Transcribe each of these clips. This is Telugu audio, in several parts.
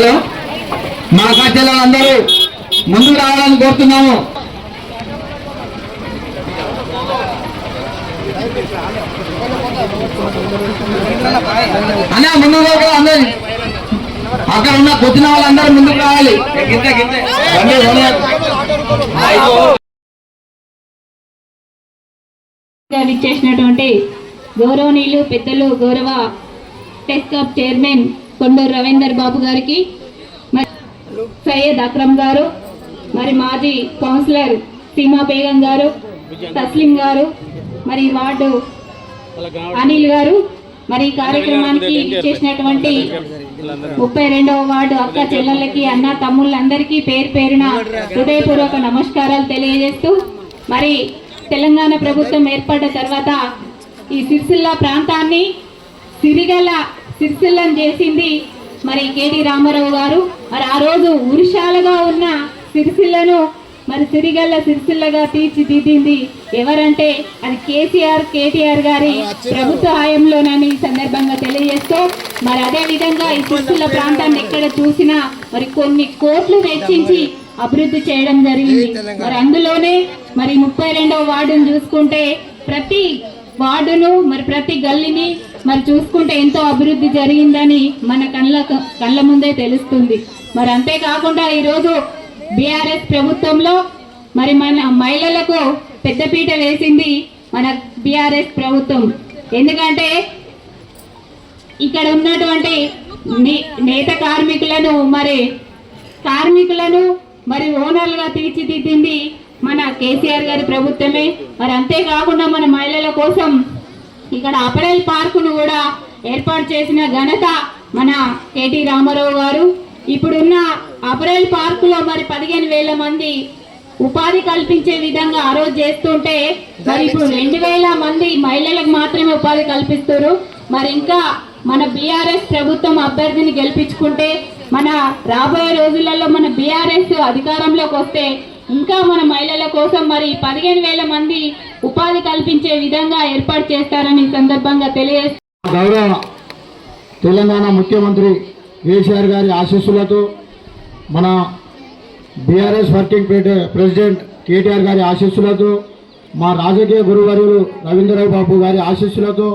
హలో. మా కట్టెలందరూ ముందుకు రావాలని కోరుతున్నాము. అన్న ముందుకు అందరి. అక్కడ ఉన్న కొద్దిన వాళ్ళందరూ ముందుకు రావాలి. రండి, విచ్చేసినటువంటి గౌరవనీయులు పెద్దలు గౌరవ టెస్కాప్ చైర్మన్ కొండూరు రవీందర్ బాబు గారికి మరి సయ్యద్ అక్రమ్ గారు మరి మాజీ కౌన్సిలర్ సీమా బేగం గారు తస్లిం గారు మరి వార్డు అనిల్ గారు మరి కార్యక్రమానికి చేసినటువంటి ముప్పై రెండవ వార్డు అక్క చెల్లెళ్ళకి అన్న తమ్ముళ్ళందరికీ పేరు పేరున హృదయపూర్వక నమస్కారాలు తెలియజేస్తూ మరి తెలంగాణ ప్రభుత్వం ఏర్పడ్డ తర్వాత ఈ సిరిసిల్ల ప్రాంతాన్ని సిరిగల సిరిసిల్లం చేసింది. మరి కేటీ రామారావు గారు మరి ఆ రోజు ఉరిశాలగా ఉన్న సిరిసిల్లను మరి సిరిగల్ల సిరిసిల్లగా తీర్చిదిద్దింది. ఎవరంటే అది కేసీఆర్ కేటీఆర్ గారి ప్రభుత్వ హయాంలోనని ఈ సందర్భంగా తెలియజేస్తూ మరి అదే విధంగా ఈ సిరిసిల్ల ప్రాంతాన్ని ఎక్కడ చూసినా మరి కొన్ని కోట్లు వెచ్చించి అభివృద్ధి చేయడం జరిగింది. మరి అందులోనే మరి ముప్పై రెండవ వార్డును చూసుకుంటే ప్రతి వార్డును మరి ప్రతి గల్లీని మరి చూసుకుంటే ఎంతో అభివృద్ధి జరిగిందని మన కళ్ళ కళ్ళ ముందే తెలుస్తుంది. మరి అంతేకాకుండా ఈరోజు బీఆర్ఎస్ ప్రభుత్వంలో మరి మన మహిళలకు పెద్దపీట వేసింది మన బీఆర్ఎస్ ప్రభుత్వం. ఎందుకంటే ఇక్కడ ఉన్నటువంటి నే- నేత కార్మికులను మరి కార్మికులను మరి ఓనర్లుగా తీర్చిదిద్దింది మన కేసీఆర్ గారి ప్రభుత్వమే. మరి అంతేకాకుండా మన మహిళల కోసం ఇక్కడ అపరేల్ పార్కును కూడా ఏర్పాటు చేసిన ఘనత మన కేటీ రామారావు గారు. ఇప్పుడున్న అపరేల్ పార్కులో మరి పదిహేను వేల మంది ఉపాధి కల్పించే విధంగా ఆ రోజు చేస్తుంటే మరి ఇప్పుడు రెండు వేల మంది మహిళలకు మాత్రమే ఉపాధి కల్పిస్తారు మరి ఇంకా మన బీఆర్ఎస్ ప్రభుత్వం అభ్యర్థిని గెలిపించుకుంటే మన రాబోయే రోజులలో మన బీఆర్ఎస్ అధికారంలోకి వస్తే ఇంకా మన మహిళల కోసం మరి పదిహేను వేల మంది ఉపాధి కల్పించే విధంగా ఏర్పాటు చేస్తారని సందర్భంగా తెలియజేస్తారు గౌరవ తెలంగాణ ముఖ్యమంత్రి కేసీఆర్ గారి ఆశీస్సులతో మన బీఆర్ఎస్ వర్కింగ్ ప్రెసిడెంట్ కేటీఆర్ గారి ఆశీస్సులతో మా రాజకీయ గురువర్యులు రవీంద్రరావు బాబు గారి ఆశీస్సులతో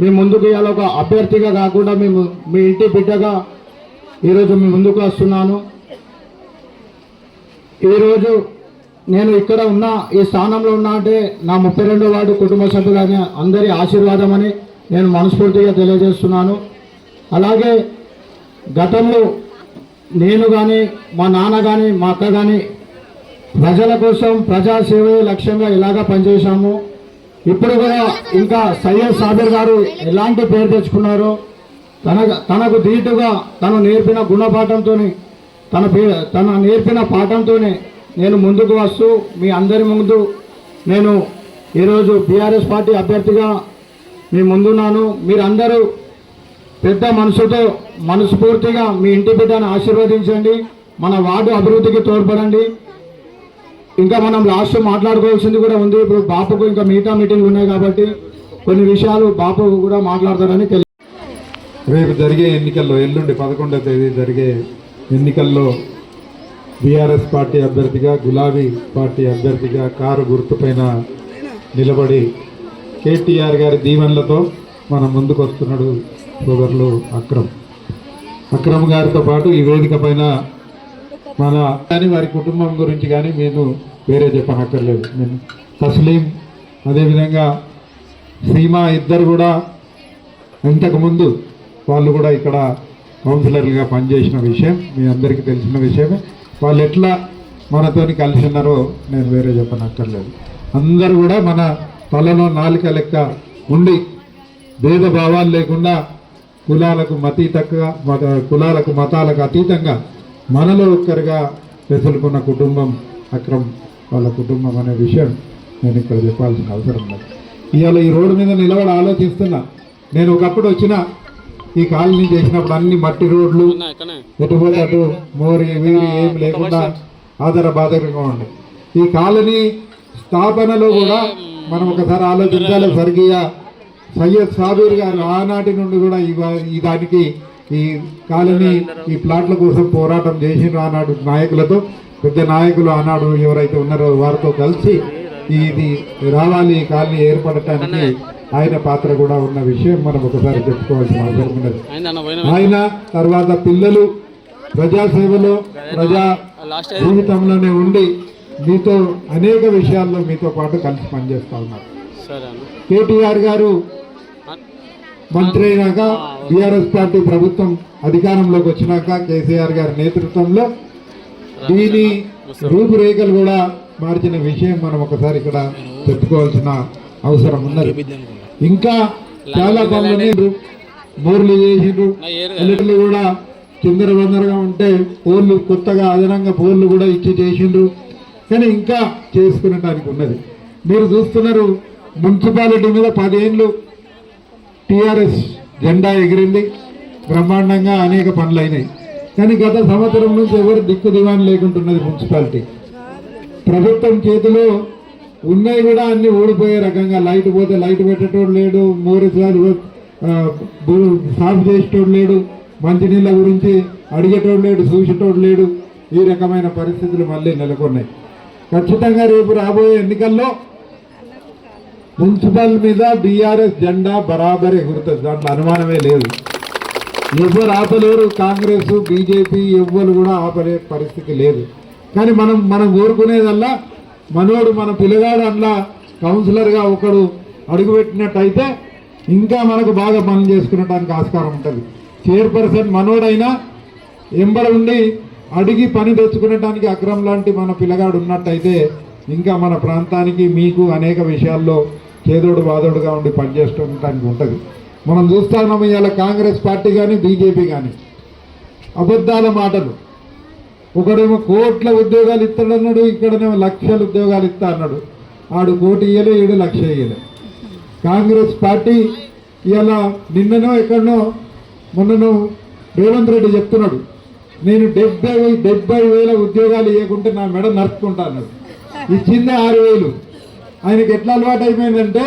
మేము ముందుకు ఇవాళ ఒక అభ్యర్థిగా కాకుండా మేము మీ ఇంటి బిడ్డగా ఈరోజు మీ ముందుకు వస్తున్నాను. ఈరోజు నేను ఇక్కడ ఉన్న ఈ స్థానంలో ఉన్నా అంటే నా ముప్పై రెండో వార్డు కుటుంబ సభ్యులని అందరి ఆశీర్వాదం అని నేను మనస్ఫూర్తిగా తెలియజేస్తున్నాను. అలాగే గతంలో నేను కానీ మా నాన్న కానీ మా అక్క కానీ ప్రజల కోసం ప్రజాసేవ లక్ష్యంగా ఇలాగా పనిచేశాము. ఇప్పుడు కూడా ఇంకా సయ్యద్ సాబిర్ గారు ఎలాంటి పేరు తెచ్చుకున్నారో తన తనకు ధీటుగా తను నేర్పిన గుణపాఠంతోని తన పే తన నేర్పిన పాఠంతోనే నేను ముందుకు వస్తూ మీ అందరి ముందు నేను ఈరోజు బీఆర్ఎస్ పార్టీ అభ్యర్థిగా మీ ముందున్నాను. మీరందరూ పెద్ద మనసుతో మనస్ఫూర్తిగా మీ ఇంటి బిడ్డను ఆశీర్వదించండి. మన వార్డు అభివృద్ధికి తోడ్పడండి. ఇంకా మనం లాస్ట్ మాట్లాడుకోవాల్సింది కూడా ఉంది. ఇప్పుడు బాపుకు ఇంకా మిగతా మీటింగ్లు ఉన్నాయి కాబట్టి కొన్ని విషయాలు బాపు కూడా మాట్లాడతారని తెలియ రేపు జరిగే ఎన్నికల్లో ఎల్లుండి పదకొండవ తేదీ జరిగే ఎన్నికల్లో బీఆర్ఎస్ పార్టీ అభ్యర్థిగా గులాబీ పార్టీ అభ్యర్థిగా కారు గుర్తుపైన నిలబడి కేటీఆర్ గారి దీవెనలతో మన ముందుకు వస్తున్నాడు సోదరులు అక్రమ్. అక్రమ్ గారితో పాటు ఈ వేదిక పైన మన కానీ వారి కుటుంబం గురించి కానీ నేను వేరే చెప్పనక్కర్లేదు. నేను తస్లీం అదేవిధంగా సీమా ఇద్దరు కూడా ఇంతకుముందు వాళ్ళు కూడా ఇక్కడ కౌన్సిలర్లుగా పనిచేసిన విషయం మీ అందరికీ తెలిసిన విషయమే. వాళ్ళు ఎట్లా మనతోని కలిసి ఉన్నారో నేను వేరే చెప్పనక్కర్లేదు. అందరూ కూడా మన తలలో నాలుక లెక్క ఉండి భేదభావాలు లేకుండా కులాలకు మతీతంగా మత కులాలకు మతాలకు అతీతంగా మనలో ఒక్కరిగా వెసులుకున్న కుటుంబం అక్రమ్ వాళ్ళ కుటుంబం అనే విషయం నేను ఇక్కడ చెప్పాల్సిన అవసరం లేదు. ఇవాళ ఈ రోడ్డు మీద నిలబడి ఆలోచిస్తున్నా. నేను ఒకప్పుడు వచ్చిన ఈ కాలనీ చేసినప్పుడు అన్ని మట్టి రోడ్లు ఎటు పోతే అటు మోరి వీరి ఏం లేకుండా ఆధార బాధకంగా ఉండే. ఈ కాలనీ స్థాపనలో కూడా మనం ఒకసారి ఆలోచించాలి. స్వర్గీయ సయ్యద్ సాబీర్ గారు ఆనాటి నుండి కూడా ఈ దానికి ఈ కాలనీ ఈ ప్లాట్ల కోసం పోరాటం చేసిన ఆనాడు నాయకులతో. పెద్ద నాయకులు ఆనాడు ఎవరైతే ఉన్నారో వారితో కలిసి ఇది రావాలి ఈ కాలనీ ఏర్పడటానికి ఆయన పాత్ర కూడా ఉన్న విషయం మనం ఒకసారి చెప్పుకోవాల్సిన అవసరం ఉన్నది. ఆయన తర్వాత పిల్లలు ప్రజాసేవలో ప్రజా జీవితంలోనే ఉండి మీతో అనేక విషయాల్లో మీతో పాటు కలిసి పనిచేస్తా ఉన్నారు. కేటీఆర్ గారు మంత్రి అయినాక బీఆర్ఎస్ పార్టీ ప్రభుత్వం అధికారంలోకి వచ్చినాక కేసీఆర్ గారి నేతృత్వంలో దీని రూపురేఖలు కూడా మార్చిన విషయం మనం ఒకసారి ఇక్కడ చెప్పుకోవాల్సిన అవసరం ఉన్నది. ఇంకా చాలా పనులని మోర్లు చేసిండ్రు. ఎలక్ట్లు కూడా చిందర బందరగా ఉంటే పోర్లు కొత్తగా అదనంగా పోర్లు కూడా ఇచ్చి చేసిండ్రు. కానీ ఇంకా చేసుకునడానికి ఉన్నది. మీరు చూస్తున్నారు మున్సిపాలిటీ మీద పదేళ్ళు టిఆర్ఎస్ జెండా ఎగిరింది. బ్రహ్మాండంగా అనేక పనులు అయినాయి. కానీ గత సంవత్సరం నుంచి ఎవరు దిక్కు దివాన్ లేకుంటున్నది మున్సిపాలిటీ. ప్రభుత్వం చేతిలో ఉన్నాయి కూడా అన్ని ఓడిపోయే రకంగా. లైట్ పోతే లైట్ పెట్టేటోడు లేడు మోరీస్ గారు సాఫ్ చేసేటోడు లేడు మంచినీళ్ళ గురించి అడిగేటోడు లేడు చూసేటోడు లేడు. ఈ రకమైన పరిస్థితులు మళ్ళీ నెలకొన్నాయి. ఖచ్చితంగా రేపు రాబోయే ఎన్నికల్లో మున్సిపల్ మీద బీఆర్ఎస్ జెండా బరాబర్ ఎగురుతుంది దాంట్లో అనుమానమే లేదు. ఎవరు ఆపలేరు కాంగ్రెస్ బీజేపీ ఎవ్వరు కూడా ఆపలే పరిస్థితి లేదు. కానీ మనం మనం కోరుకునేదల్లా మనోడు మన పిల్లగాడు అందులో కౌన్సిలర్గా ఒకడు అడుగుపెట్టినట్టయితే ఇంకా మనకు బాగా పనులు చేసుకునేటానికి ఆస్కారం ఉంటుంది. చైర్పర్సన్ మనోడైనా ఎంబడ ఉండి అడిగి పని తెచ్చుకునేటానికి అక్రమ్ లాంటి మన పిల్లగాడు ఉన్నట్టయితే ఇంకా మన ప్రాంతానికి మీకు అనేక విషయాల్లో చేదోడు బాదోడుగా ఉండి పనిచేసుకోవడానికి ఉంటుంది. మనం చూస్తున్నాం ఇవాళ కాంగ్రెస్ పార్టీ కానీ బీజేపీ కానీ అబద్ధాల మాటలు. ఒకడేమో కోట్ల ఉద్యోగాలు ఇస్తాడన్నాడు ఇక్కడనేమో లక్షల ఉద్యోగాలు ఇస్తా అన్నాడు. ఆడు కోటి ఇయ్యలే ఏడు లక్ష ఇయ్యలే. కాంగ్రెస్ పార్టీ ఇలా నిన్ననో ఎక్కడనో మొన్ననో రేవంత్ రెడ్డి చెప్తున్నాడు. నేను డెబ్బై డెబ్బై వేల ఉద్యోగాలు ఇవ్వకుంటే నా మెడ నరుపుకుంటా అన్నాడు. ఇచ్చిందే ఆరు వేలు. ఆయనకి ఎట్లా అలవాటు అయిపోయిందంటే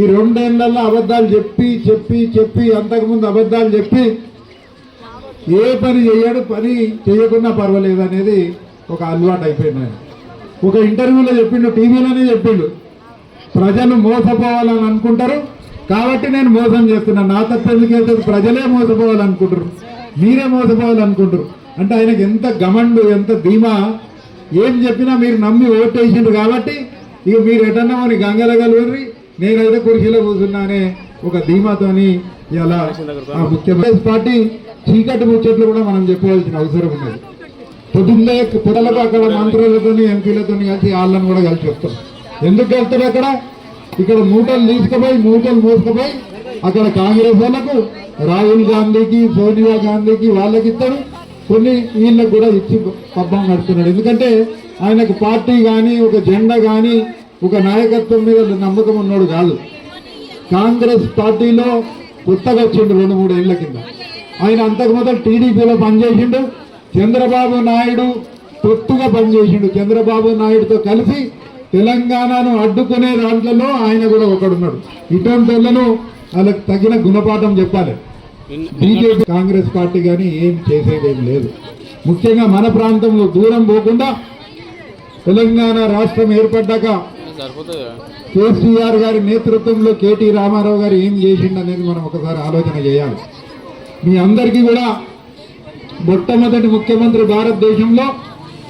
ఈ రెండేళ్ళలో అబద్ధాలు చెప్పి చెప్పి చెప్పి అంతకుముందు అబద్ధాలు చెప్పి ఏ పని చేయడు పని చేయకుండా పర్వాలేదు అనేది ఒక అలవాటు అయిపోయింది ఆయన. ఒక ఇంటర్వ్యూలో చెప్పిండు టీవీలోనే చెప్పిండు. ప్రజలు మోసపోవాలని అనుకుంటారు. కాబట్టి నేను మోసం చేస్తున్నాను నా తప్పెందుకైతే ప్రజలే మోసపోవాలనుకుంటారు. మీరే మోసపోవాలనుకుంటారు. అంటే ఆయనకి ఎంత గమండు ఎంత ధీమా ఏం చెప్పినా మీరు నమ్మి ఓటేసిండ్రు కాబట్టి ఇక మీరు ఎటన్నా అని గంగలగలుగురి నేనైతే కుర్చీలో కూర్చున్నానే ఒక ధీమాతోని ఇలా ముఖ్యమంత్రి పార్టీ చీకటి ముచ్చట్లు కూడా మనం చెప్పవలసిన అవసరం ఉన్నది. పొద్దున్నే పొదలకు అక్కడ మంత్రులతోని ఎంపీలతోని కలిసి వాళ్ళని కూడా కలిసి వస్తారు ఎందుకు వెళ్తారు అక్కడ? ఇక్కడ మూటలు తీసుకుపోయి మూటలు మోసుకుపోయి అక్కడ కాంగ్రెస్ వాళ్ళకు రాహుల్ గాంధీకి సోనియా గాంధీకి వాళ్ళకి ఇస్తాడు కొన్ని ఈయనకు కూడా ఇచ్చి పబ్బం కడుతున్నాడు ఎందుకంటే ఆయనకు పార్టీ కానీ ఒక జెండా కానీ ఒక నాయకత్వం మీద నమ్మకం ఉన్నాడు కాదు. కాంగ్రెస్ పార్టీలో కొత్తగా వచ్చిండు రెండు మూడు ఏళ్ళ కింద. ఆయన అంతకు మొదలు టీడీపీలో పనిచేసిండు. చంద్రబాబు నాయుడు తొత్తుగా పనిచేసిండు. చంద్రబాబు నాయుడుతో కలిసి తెలంగాణను అడ్డుకునే దాంట్లో ఆయన కూడా ఒకడున్నాడు. ఇటువంటి వాళ్ళను వాళ్ళకి తగిన గుణపాఠం చెప్పాలి. బీజేపీ కాంగ్రెస్ పార్టీ కానీ ఏం చేసేదేం లేదు. ముఖ్యంగా మన ప్రాంతంలో దూరం పోకుండా తెలంగాణ రాష్ట్రం ఏర్పడ్డాక కేసీఆర్ గారి నేతృత్వంలో కేటీ రామారావు గారు ఏం చేసిండనేది మనం ఒకసారి ఆలోచన చేయాలి. మీ అందరికీ కూడా మొట్టమొదటి ముఖ్యమంత్రి భారతదేశంలో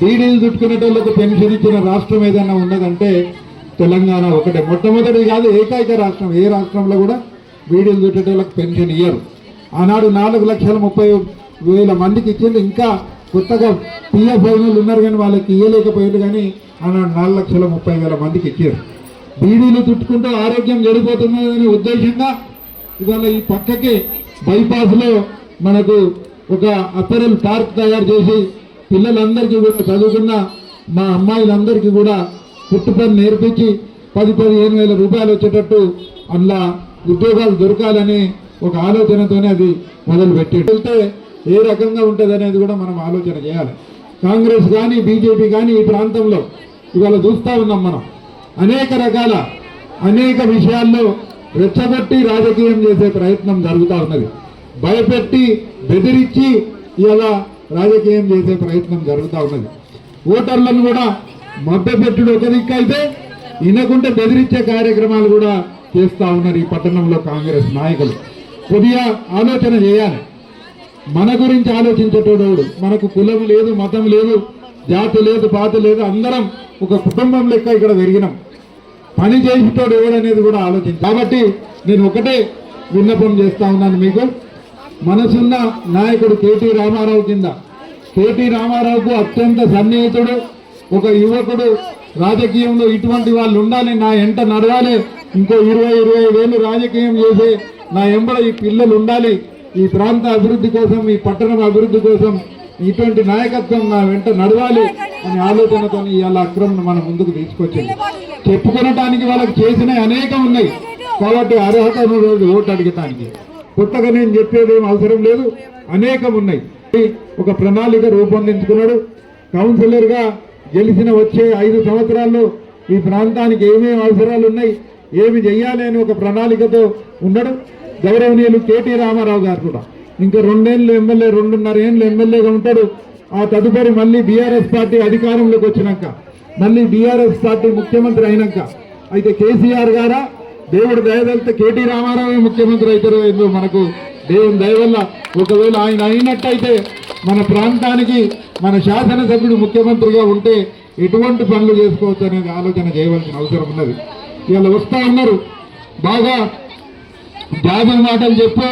బీడీలు చుట్టుకునేటోళ్ళకు పెన్షన్ ఇచ్చిన రాష్ట్రం ఏదైనా ఉన్నదంటే తెలంగాణ ఒకటే. మొట్టమొదటి కాదు ఏకైక రాష్ట్రం. ఏ రాష్ట్రంలో కూడా బీడీలు చుట్టేటోళ్ళకి పెన్షన్ ఇయ్యరు. ఆనాడు నాలుగు లక్షల ముప్పై వేల మందికి ఇచ్చింది ఇంకా కొత్తగా పిఎఫ్ అయినోళ్ళు ఉన్నారు కానీ వాళ్ళకి ఇయ్యలేకపోయారు కానీ ఆనాడు నాలుగు లక్షల ముప్పై వేల మందికి ఇచ్చారు బీడీలు చుట్టుకుంటూ ఆరోగ్యం చెడిపోతున్నదనే ఉద్దేశంగా ఇవాళ ఈ పక్కకి బైపాస్లో మనకు ఒక అప్పరల్ పార్క్ తయారు చేసి పిల్లలందరికీ కూడా చదువుకున్న మా అమ్మాయిలందరికీ కూడా కుట్టు పని నేర్పించి పది పదిహేను వేల రూపాయలు వచ్చేటట్టు అందులో ఉద్యోగాలు దొరకాలని ఒక ఆలోచనతోనే అది మొదలుపెట్టి వెళ్తే ఏ రకంగా ఉంటుంది అనేది కూడా మనం ఆలోచన చేయాలి. కాంగ్రెస్ కానీ బీజేపీ కానీ ఈ ప్రాంతంలో ఇవాళ చూస్తూ ఉన్నాం మనం. అనేక రకాల అనేక విషయాల్లో రెచ్చగొట్టి రాజకీయం చేసే ప్రయత్నం జరుగుతూ ఉన్నది. భయపెట్టి బెదిరించి ఇలా రాజకీయం చేసే ప్రయత్నం జరుగుతూ ఉన్నది. ఓటర్లను కూడా మభ్యపెట్టుడు ఒక దిక్కు అయితే వినకుంటే బెదిరించే కార్యక్రమాలు కూడా చేస్తూ ఉన్నారు ఈ పట్టణంలో కాంగ్రెస్ నాయకులు. కొద్దిగా ఆలోచన చేయాలి. మన గురించి ఆలోచించేటోడు మనకు కులం లేదు మతం లేదు జాతి లేదు పాత లేదు అందరం ఒక కుటుంబం లెక్క ఇక్కడ పెరిగినాం. పని చేసేటోడు ఎవడనేది కూడా ఆలోచించి. కాబట్టి నేను ఒకటే విన్నపం చేస్తా ఉన్నాను మీకు. మనసున్న నాయకుడు కేటీ రామారావు కింద. కేటీ రామారావుకు అత్యంత సన్నిహితుడు ఒక యువకుడు రాజకీయంలో ఇటువంటి వాళ్ళు ఉండాలి నా ఎంట నడవాలి ఇంకో ఇరవై ఇరవై వేలు రాజకీయం చేసే నా ఎంబడ ఈ పిల్లలు ఉండాలి ఈ ప్రాంత అభివృద్ధి కోసం ఈ పట్టణం అభివృద్ధి కోసం ఇటువంటి నాయకత్వం నా వెంట నడవాలి అనే ఆలోచనతో ఇవాళ అక్రమం మనం ముందుకు తీసుకొచ్చింది. చెప్పుకొనటానికి వాళ్ళకి చేసినవి అనేకం ఉన్నాయి. కాబట్టి అర్హత రోజు ఓటు అడిగటానికి. కొత్తగా నేను చెప్పేది ఏం అవసరం లేదు. అనేకం ఉన్నాయి. ఒక ప్రణాళిక రూపొందించుకున్నాడు. కౌన్సిలర్గా గెలిచిన వచ్చే ఐదు సంవత్సరాల్లో ఈ ప్రాంతానికి ఏమేమి అవసరాలు ఉన్నాయి ఏమి చెయ్యాలి అని ఒక ప్రణాళికతో ఉన్నాడు గౌరవనీయులు కేటీ రామారావు గారు కూడా. ఇంకా రెండేళ్ళు ఎమ్మెల్యే రెండున్నర ఏళ్ళు ఎమ్మెల్యేగా ఉంటాడు. ఆ తదుపరి మళ్ళీ బీఆర్ఎస్ పార్టీ అధికారంలోకి వచ్చినాక మళ్ళీ బీఆర్ఎస్ పార్టీ ముఖ్యమంత్రి అయినాక. అయితే కేసీఆర్ గారా? దేవుడు దయదలితే కేటీ రామారావు ముఖ్యమంత్రి అవుతారో ఏదో మనకు దేవుని దయవల్ల ఒకవేళ ఆయన అయినట్టయితే మన ప్రాంతానికి మన శాసనసభ్యుడు ముఖ్యమంత్రిగా ఉంటే ఎటువంటి పనులు చేసుకోవచ్చు అనేది ఆలోచన చేయవలసిన అవసరం ఉన్నది. ఇవాళ వస్తా ఉన్నారు. బాగా జాబుల మాటలు చెప్పు.